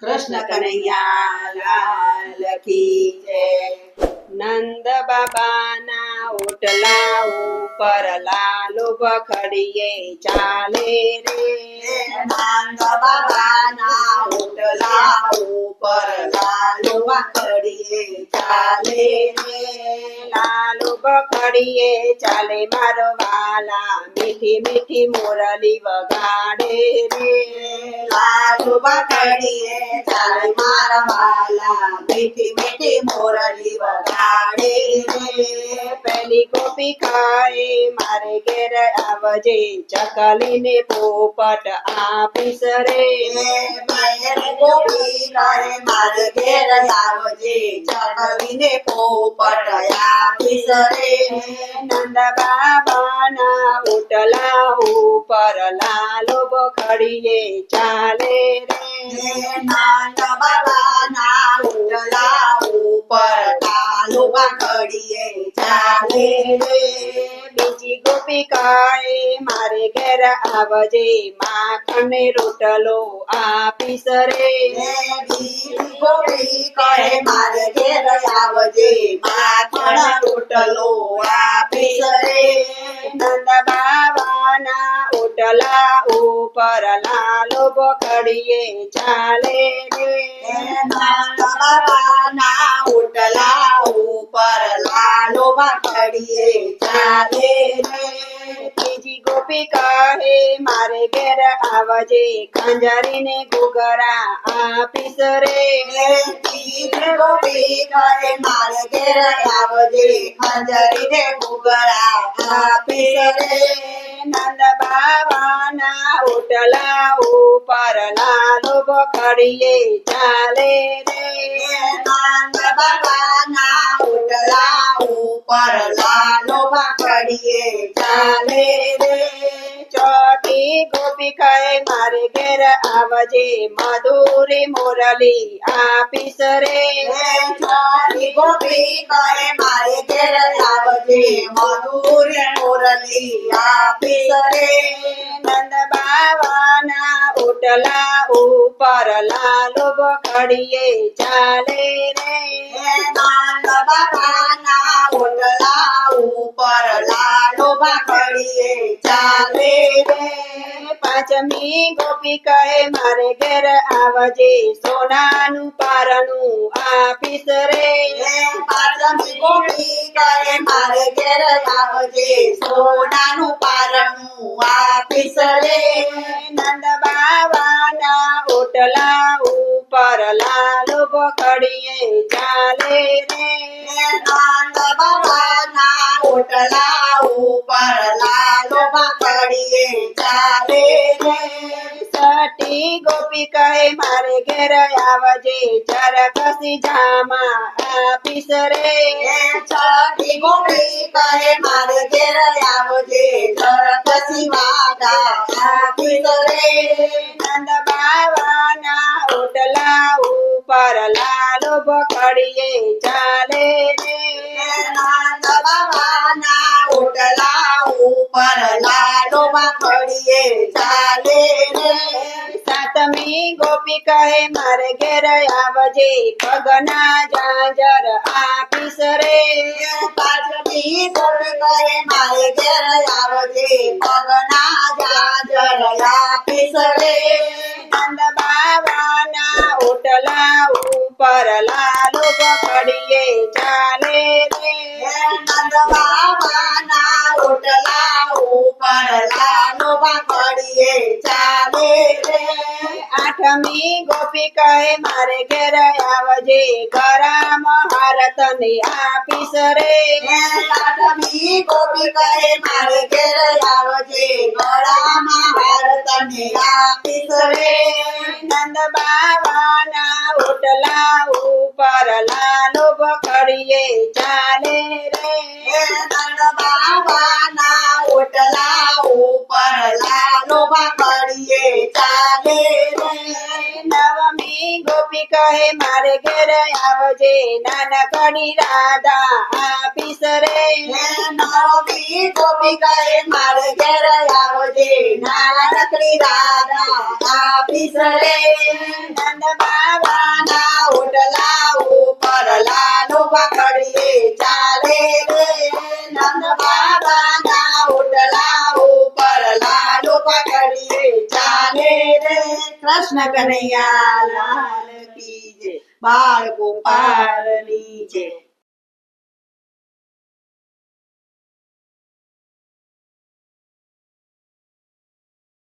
કૃષ્ણ કનૈયા લાલ કી જય નંદ બાબાના ઓટલા ઉપર લાલો બખડીએ ચાલે રે. નંદ બાબાના ઓટલા ઉપર લાલો વાકડીએ ચાલે રે. બખડીએ ચાલે મારો વાલા મીઠી મીઠી મોરલી વગાડે રે લાલો વાકડીએ ચાલે મારા વાલા મીઠી મીઠી મોરલી વગાડે રે પેલી ગોપી ખાએ મારે ઘેર આવજે ચકલીને પોપટ આપીશ રે મેરે ગોપી કરે મારે ઘેર આવજે ચકલીને પોપટ सरे नंद बाबा ना उठला पर लालो बखड़िए चाले रे। हाँ। नंद बाबा ना उठला पर लालो बखड़िए चाले रे बीजी गोपी गोपिकाए મારે ઘેર આવજે માખણ રોટલો આપીશ રે બીજી ગોપી કહે મારે ઘેર આવજે માખણ રોટલો આપીશ રે નંદ બાબાના ઓટલા ઉપર લાલો બખડીએ ચાલે રે નંદ બાબાના ઉડલા ઉપર कानो माखड़िए चाले रे तीजी गोपी कहे, मारे घेर आवजे। खंजरी ने गुगरा आपिस रे तीजी गोपी कहे, मारे घेर आवजे। खंजरी ने गुगरा आपिस रे नंद बाबाना उठला ऊपर, लालो बकड़िए चाले रे पर लालो भाकड़िए चाले रे चौथी गोपी कहे मार घेर आवजे मधुरी मुरली आपिस रे चौथी गोपी कहे मारे घेर आवजे मधुरी मुरली आपिस रे नंद बावाना उठला ऊपर लालो भकड़िए चाले रे पड़िए चाले रे पाचमी गोपी कहे मारे घर आवजे सोनानु पारनु आपिस रे. पाचमी गोपी कहे मारे घर आवजे सोनानु पारनु आपिस रे. नंद बावाना ओटला ऊपर लालो पकड़िए चाले सटी गोपी कहे मारे घेर आवजे चरकसी जामा आपिस रे। छठी गोपी कहे मारे घेर आवजे चरकसी माता आपिस रे। नंद बाबा ना उठला ऊपर लालो पकड़िए चाले। લાલો વાકડીએ ચાલે રે સાતમી ગોપી કહે મારે ઘેર આવજે પગના જાંજર આપીશ રે પાંચમી ગોપી કહે મારે ઘેર આવજે પગના જાજર આપીશ રે નંદ બાબાના ઓટલા ઉપર લાલો આઠમી ગોપી કહે મારે ઘેર આવજે ગરમ હારતને આપીશ રે આઠમી ગોપી કહે મારે ઘેર આવજે ગળામાં હાર તને આપીશ રે નંદ બાબાના ઓટલા ઉપર લાલો પકડીએ ચાલે ગોપી કહે મારે ઘેર આવજે નાના કણી રાધા આપીશ રે નવી ગોપી કહે મારે ઘેર આવજે નાના કણી રાધા આપીશ રે નંદ બાબાના ઓટલા ઉપર લાલો પકડીએ ચાલે રે નંદ બાબાના ઓટલા ઉપર લાલો પકડીએ ચાલે રે कृष्ण कन्हैया लाल બાળકો પારની જય.